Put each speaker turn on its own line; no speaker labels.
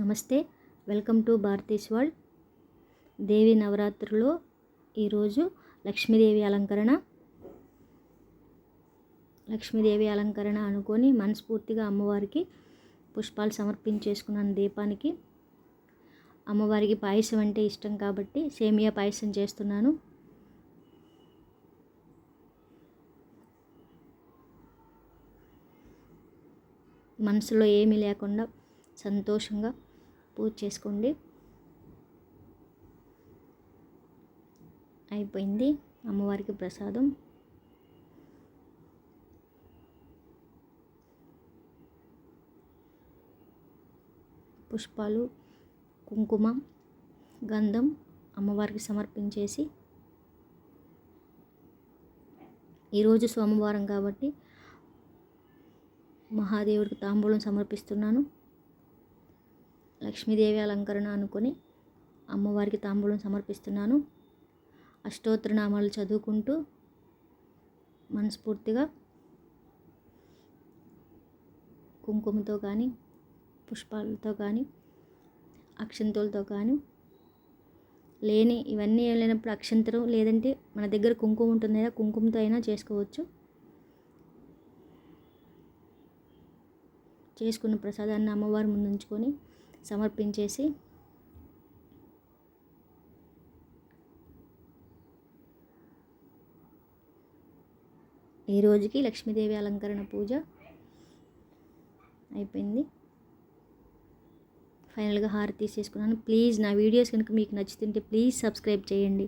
నమస్తే welcome to Bharathi's world. Devi నవరాత్రిలో ఈరోజు లక్ష్మీదేవి అలంకరణ. లక్ష్మీదేవి అలంకరణ అనుకొని మనస్ఫూర్తిగా అమ్మవారికి పుష్పాలు సమర్పించేసుకున్నాను దీపానికి. అమ్మవారికి పాయసం అంటే ఇష్టం కాబట్టి సేమియా పాయసం చేస్తున్నాను. మనసులో ఏమీ లేకుండా సంతోషంగా పూజ చేసుకోండి. అయిపోయింది. అమ్మవారికి ప్రసాదం. పుష్పాలు కుంకుమ గంధం అమ్మవారికి సమర్పించేసి ఈరోజు సోమవారం కాబట్టి మహాదేవుడికి తాంబూలం సమర్పిస్తున్నాను. లక్ష్మీదేవి అలంకరణ అనుకొని అమ్మవారికి తాంబూలం సమర్పిస్తున్నాను. అష్టోత్తరనామాలు చదువుకుంటూ మనస్ఫూర్తిగా కుంకుమతో కానీ పుష్పాలతో కానీ అక్షంతులతో కానీ లేని ఇవన్నీ ఏం లేనప్పుడు అక్షంతరం లేదంటే మన దగ్గర కుంకుమ ఉంటుంది కదా కుంకుమతో అయినా చేసుకోవచ్చు. చేసుకున్న ప్రసాదాన్ని అమ్మవారి ముందుంచుకొని సమర్పించేసి ఈ రోజుకి లక్ష్మీదేవి అలంకరణ పూజ అయిపోయింది. ఫైనల్గా హారతి తీసేసుకున్నాను. ప్లీజ్ నా వీడియోస్ కనుక మీకు నచ్చుతుంటే ప్లీజ్ సబ్స్క్రైబ్ చేయండి.